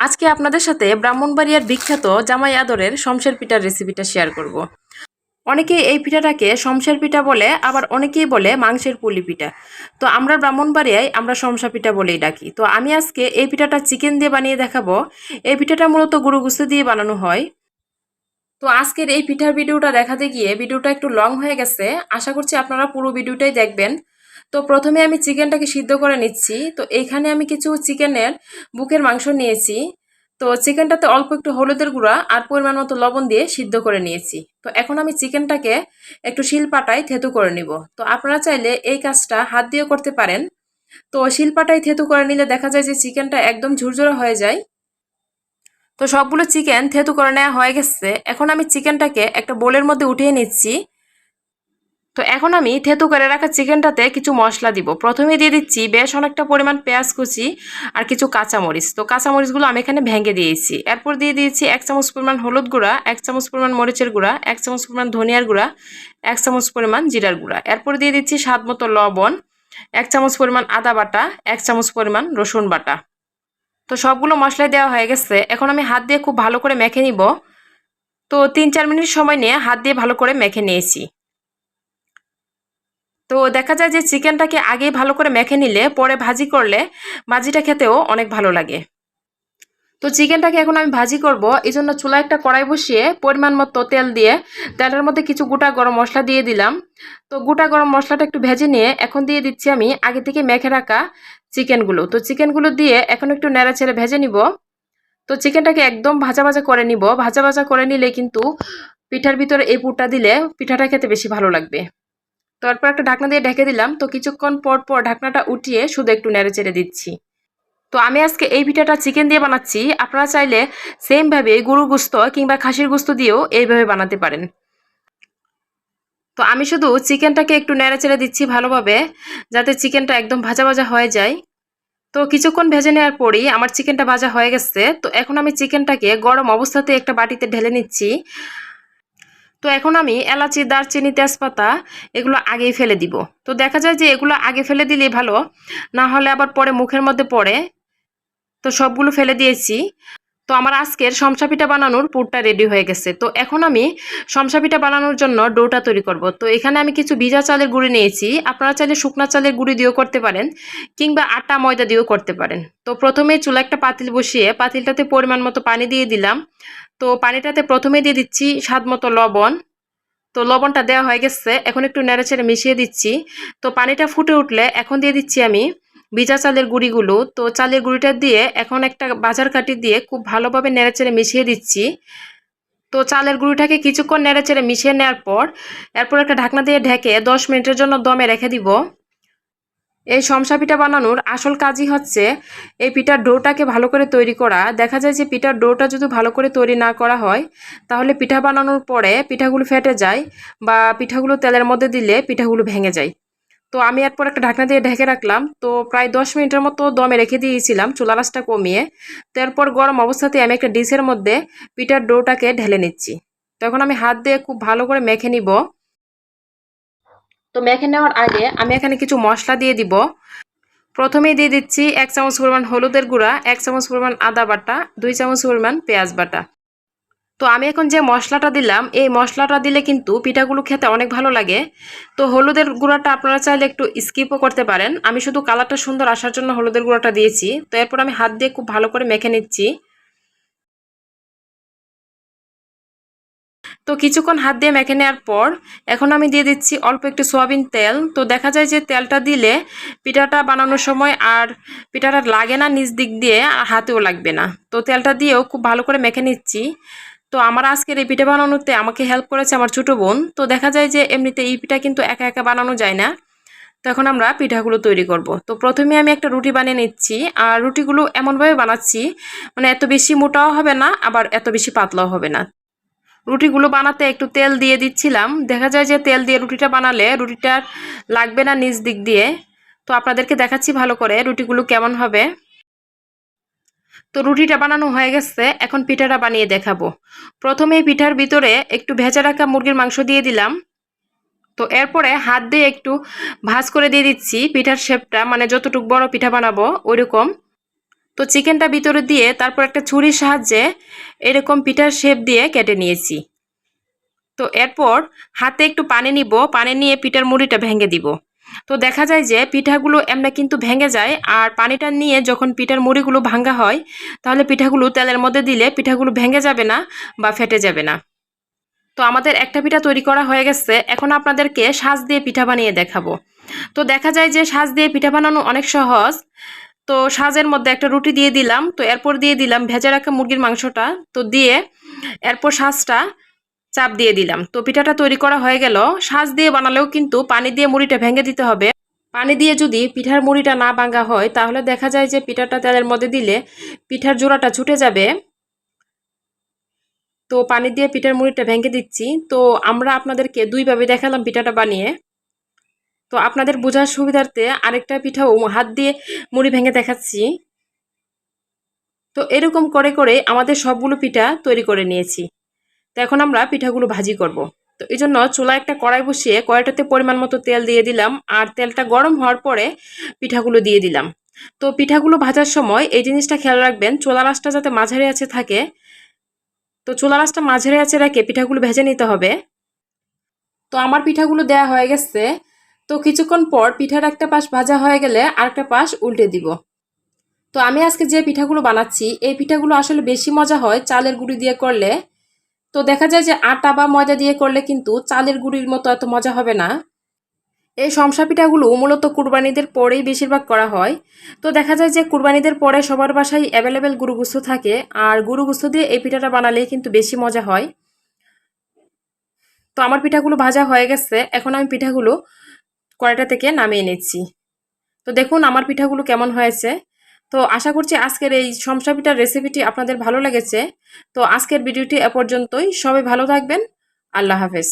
আজকে আপনাদের সাথে ব্রাহ্মণবাড়িয়ার বিখ্যাত জামাই আদরের শমশের পিঠার রেসিপিটা শেয়ার করব। অনেকে এই পিঠাটাকে শমশের পিঠা বলে, আবার অনেকেই বলে মাংসের পুলি পিঠা। তো আমরা ব্রাহ্মণবাড়িয়ায় আমরা শমসা পিঠা বলেই ডাকি। তো আমি আজকে এই পিঠাটা চিকেন দিয়ে বানিয়ে দেখাবো। এই পিঠাটা মূলত গরু গুস্তি দিয়ে বানানো হয়। তো আজকের এই পিঠার ভিডিওটা দেখাতে গিয়ে ভিডিওটা একটু লং হয়ে গেছে। আশা করছি আপনারা পুরো ভিডিওটাই দেখবেন। তো প্রথমে আমি চিকেনটাকে সিদ্ধ করে নিচ্ছি। তো এইখানে আমি কিছু চিকেনের বুকের মাংস নিয়েছি। তো চিকেনটাতে অল্প একটু হলুদের গুঁড়া আর পরিমাণ মতো লবণ দিয়ে সিদ্ধ করে নিয়েছি। তো এখন আমি চিকেনটাকে একটু শিলপাটায় থেতু করে নিব। তো আপনারা চাইলে এই কাজটা হাত দিয়েও করতে পারেন। তো শিলপাটায় থেতু করে নিলে দেখা যায় যে চিকেনটা একদম ঝুরঝুরে হয়ে যায়। তো সবগুলো চিকেন থেতু করে নেওয়া হয়ে গেছে। এখন আমি চিকেনটাকে একটা বোলের মধ্যে উঠিয়ে নিচ্ছি। তো এখন আমি থেতু করে রাখা চিকেনটাতে কিছু মশলা দিব। প্রথমে দিয়ে দিচ্ছি বেশ অনেকটা পরিমাণ পেঁয়াজ কুচি আর কিছু কাঁচামরিচ। তো কাঁচামরিচগুলো আমি এখানে ভেঙে দিয়েছি। এরপর দিয়ে দিয়েছি এক চামচ পরিমাণ হলুদ গুঁড়া, এক চামচ পরিমাণ মরিচের গুঁড়া, এক চামচ পরিমাণ ধনিয়ার গুঁড়া, এক চামচ পরিমাণ জিরার গুঁড়া। এরপর দিয়ে দিচ্ছি স্বাদ মতো লবণ, এক চামচ পরিমাণ আদা বাটা, এক চামচ পরিমাণ রসুন বাটা। তো সবগুলো মশলাই দেওয়া হয়ে গেছে। এখন আমি হাত দিয়ে খুব ভালো করে মেখে নিব। তো তিন চার মিনিট সময় নিয়ে হাত দিয়ে ভালো করে মেখে নিয়েছি। তো দেখা যায় যে চিকেনটাকে আগেই ভালো করে মেখে নিলে, পরে ভাজি করলে ভাজিটা খেতেও অনেক ভালো লাগে। তো চিকেনটাকে এখন আমি ভাজি করব। এই জন্য চুলা একটা কড়াই বসিয়ে পরিমাণ মতো তেল দিয়ে তেলের মধ্যে কিছু গোটা গরম মশলা দিয়ে দিলাম। তো গোটা গরম মশলাটা একটু ভেজে নিয়ে এখন দিয়ে দিচ্ছি আমি আগে থেকে মেখে রাখা চিকেনগুলো। তো চিকেনগুলো দিয়ে এখন একটু নেড়া ছেড়ে ভেজে নিব। তো চিকেনটাকে একদম ভাজা ভাজা করে নিব। ভাজা ভাজা করে নিলে কিন্তু পিঠার ভিতরে এই পুরটা দিলে পিঠাটা খেতে বেশি ভালো লাগবে। তারপর একটা ঢাকনা দিয়ে ঢেকে দিলাম। তো কিছুক্ষণ পর পর ঢাকনাটা উঠিয়ে শুধু একটু নেড়ে চেড়ে দিচ্ছি। তো আমি আজকে এই পিঠাটা চিকেন দিয়ে বানাচ্ছি। আপনারা চাইলে সেমভাবে গরুর গুস্ত কিংবা খাসির গুস্ত দিয়েও এইভাবে বানাতে পারেন। তো আমি শুধু চিকেনটাকে একটু নেড়ে চেড়ে দিচ্ছি ভালোভাবে, যাতে চিকেনটা একদম ভাজা ভাজা হয়ে যায়। তো কিছুক্ষণ ভেজে নেওয়ার পরেই আমার চিকেনটা ভাজা হয়ে গেছে। তো এখন আমি চিকেনটাকে গরম অবস্থাতে একটা বাটিতে ঢেলে নিচ্ছি। তো এখন আমি এলাচি, দারচিনি, তেজপাতা এগুলো আগেই ফেলে দিব। তো দেখা যায় যে এগুলো আগে ফেলে দিলে ভালো, না হলে আবার পরে মুখের মধ্যে পড়ে। তো সবগুলো ফেলে দিয়েছি। তো আমার আজকের সমসা পিঠা বানানোর পুরটা রেডি হয়ে গেছে। তো এখন আমি সমসা পিঠা বানানোর জন্য ডোটা তৈরি করব। তো এখানে আমি কিছু ভিজা চালের গুঁড়ি নিয়েছি। আপনারা চাইলে শুকনা চালের গুঁড়ি দিয়েও করতে পারেন কিংবা আটা, ময়দা দিয়েও করতে পারেন। তো প্রথমে চুলা একটা পাতিল বসিয়ে পাতিলটাতে পরিমাণ মতো পানি দিয়ে দিলাম। তো পানিটাতে প্রথমে দিয়ে দিচ্ছি স্বাদ মতো লবণ। তো লবণটা দেওয়া হয়ে গেছে। এখন একটু নেড়েচেড়ে মিশিয়ে দিচ্ছি। তো পানিটা ফুটে উঠলে এখন দিয়ে দিচ্ছি আমি ভিজা চালের গুঁড়িগুলো। তো চালের গুঁড়িটা দিয়ে এখন একটা বাজার কাটি দিয়ে খুব ভালোভাবে নেড়েচেড়ে মিশিয়ে দিচ্ছি। তো চালের গুঁড়িটাকে কিছুক্ষণ নেড়েচেড়ে মিশিয়ে নেওয়ার পর, এরপর একটা ঢাকনা দিয়ে ঢেকে দশ মিনিটের জন্য দমে রেখে দিব। এই সমসা পিঠা বানানোর আসল কাজই হচ্ছে এই পিঠার ডোটাকে ভালো করে তৈরি করা। দেখা যায় যে পিঠার ডোটা যদি ভালো করে তৈরি না করা হয়, তাহলে পিঠা বানানোর পরে পিঠাগুলো ফেটে যায় বা পিঠাগুলো তেলের মধ্যে দিলে পিঠাগুলো ভেঙে যায়। তো আমি এরপর একটা ঢাকনা দিয়ে ঢেকে রাখলাম। তো প্রায় দশ মিনিটের মতো দমে রেখে দিয়েছিলাম চুলা রাসটা কমিয়ে। তারপর গরম অবস্থাতে আমি একটা ডিশের মধ্যে পিঠার ডোটাকে ঢেলে নিচ্ছি। তখন আমি হাত দিয়ে খুব ভালো করে মেখে নিব। তো মেখে নেওয়ার আগে আমি এখানে কিছু মশলা দিয়ে দিব। প্রথমেই দিয়ে দিচ্ছি এক চামচ পরিমাণ হলুদের গুঁড়া, এক চামচ পরিমাণ আদা বাটা, দুই চামচ পরিমাণ পেঁয়াজ বাটা। তো আমি এখন যে মশলাটা দিলাম, এই মশলাটা দিলে কিন্তু পিঠাগুলো খেতে অনেক ভালো লাগে। তো হলুদের গুঁড়াটা আপনারা চাইলে একটু স্কিপও করতে পারেন। আমি শুধু কালারটা সুন্দর আসার জন্য হলুদের গুঁড়াটা দিয়েছি। তো এরপর আমি হাত দিয়ে খুব ভালো করে মেখে নিচ্ছি। তো কিছুক্ষণ হাত দিয়ে মেখে নেওয়ার পর, এখন আমি দিয়ে দিচ্ছি অল্প একটু সোয়াবিন তেল। তো দেখা যায় যে তেলটা দিলে পিঠাটা বানানোর সময় আর পিঠাটা লাগে না নিচ দিক দিয়ে, আর হাতেও লাগবে না। তো তেলটা দিয়েও খুব ভালো করে মেখে নিচ্ছি। তো আমার আজকের এই পিঠা বানানোতে আমাকে হেল্প করেছে আমার ছোটো বোন। তো দেখা যায় যে এমনিতে এই পিঠা কিন্তু একা একা বানানো যায় না। তো এখন আমরা পিঠাগুলো তৈরি করব। তো প্রথমে আমি একটা রুটি বানিয়ে নিচ্ছি। আর রুটিগুলো এমনভাবে বানাচ্ছি মানে এত বেশি মোটাও হবে না, আবার এত বেশি পাতলাও হবে না। রুটিগুলো বানাতে একটু তেল দিয়ে দিচ্ছিলাম। দেখা যায় যে তেল দিয়ে রুটিটা বানালে রুটিটা লাগবে না নিজ দিক দিয়ে। তো আপনাদেরকে দেখাচ্ছি ভালো করে রুটিগুলো কেমন হবে। তো রুটিটা বানানো হয়ে গেছে, এখন পিঠাটা বানিয়ে দেখাবো। প্রথমে পিঠার ভিতরে একটু ভেজা রাখা মুরগির মাংস দিয়ে দিলাম। তো এরপরে হাত দিয়ে একটু ভাজ করে দিয়ে দিচ্ছি পিঠার শেপটা মানে যতটুকু বড় পিঠা বানাবো ওইরকম। তো চিকেনটা ভিতরে দিয়ে তারপর একটা ছুরির সাহায্যে এরকম পিঠার শেপ দিয়ে কেটে নিয়েছি। তো এরপর হাতে একটু পানি নিব, পানি নিয়ে পিঠার মুড়িটা ভেঙে দিব। তো দেখা যায় যে পিঠাগুলো এমনি কিন্তু ভেঙে যায় আর পানিটা নিয়ে যখন পিঠার মুড়িগুলো ভাঙ্গা হয়, তাহলে পিঠাগুলো তেলের মধ্যে দিলে পিঠাগুলো ভেঙে যাবে না বা ফেটে যাবে না। তো আমাদের একটা পিঠা তৈরি করা হয়ে গেছে, এখন আপনাদেরকে সাজ দিয়ে পিঠা বানিয়ে দেখাবো। তো দেখা যায় যে সাজ দিয়ে পিঠা বানানো অনেক সহজ। তো সাজের মধ্যে একটা রুটি দিয়ে দিলাম, তো এরপর দিয়ে দিলাম ভেজে রাখা মুরগির মাংসটা, তো দিয়ে এরপর সাজটা চাপ দিয়ে দিলাম। তো পিঠাটা তৈরি করা হয়ে গেল। সাজ দিয়ে বানালেও কিন্তু পানি দিয়ে মুড়িটা ভেঙে দিতে হবে। পানি দিয়ে যদি পিঠার মুড়িটা না ভাঙা হয়, তাহলে দেখা যায় যে পিঠাটা তেলের মধ্যে দিলে পিঠার জোড়াটা ছুটে যাবে। তো পানি দিয়ে পিঠার মুড়িটা ভেঙে দিচ্ছি। তো আমরা আপনাদেরকে দুইভাবে দেখালাম পিঠাটা বানিয়ে। তো আপনাদের বোঝার সুবিধার্থে আরেকটা পিঠাও হাত দিয়ে মুড়ি ভেঙে দেখাচ্ছি। তো এরকম করে করে আমাদের সবগুলো পিঠা তৈরি করে নিয়েছি। তো এখন আমরা পিঠাগুলো ভাজি করব। তো এই জন্য চুলা একটা কড়াই বসিয়ে কড়াইটাতে পরিমাণ মতো তেল দিয়ে দিলাম আর তেলটা গরম হওয়ার পরে পিঠাগুলো দিয়ে দিলাম। তো পিঠাগুলো ভাজার সময় এই জিনিসটা খেয়াল রাখবেন, চোলা রাসটা যাতে মাঝারি আছে থাকে, তো চোলা রাসটা মাঝারি আছে রেখে পিঠাগুলো ভেজে নিতে হবে। তো আমার পিঠাগুলো দেয়া হয়ে গেছে। তো কিছুক্ষণ পর পিঠার একটা পাশ ভাজা হয়ে গেলে আরেকটা পাশ উল্টে দিব। তো আমি আজকে যে পিঠাগুলো বানাচ্ছি, এই পিঠাগুলো আসলে বেশি মজা হয় চালের গুঁড়ি দিয়ে করলে। তো দেখা যায় যে আটা বা ময়দা দিয়ে করলে কিন্তু চালের গুঁড়ির মতো এত মজা হবে না। এই সমসা পিঠাগুলো মূলত কুরবানিদের পরেই বেশিরভাগ করা হয়। তো দেখা যায় যে কুরবানিদের পরে সবার বাসায় অ্যাভেলেবেল গুরুগুস্ত থাকে আর গুরুগুস্ত দিয়ে এই পিঠাটা বানালেই কিন্তু বেশি মজা হয়। তো আমার পিঠাগুলো ভাজা হয়ে গেছে, এখন আমি পিঠাগুলো কড়াইটা থেকে নামিয়ে নিচ্ছি। তো দেখুন আমার পিঠাগুলো কেমন হয়েছে। তো আশা করছি আজকের এই সমসাপিটার রেসিপিটি আপনাদের ভালো লেগেছে। তো আজকের ভিডিওটি এ পর্যন্তই। সবাই ভালো থাকবেন। আল্লাহ হাফেজ।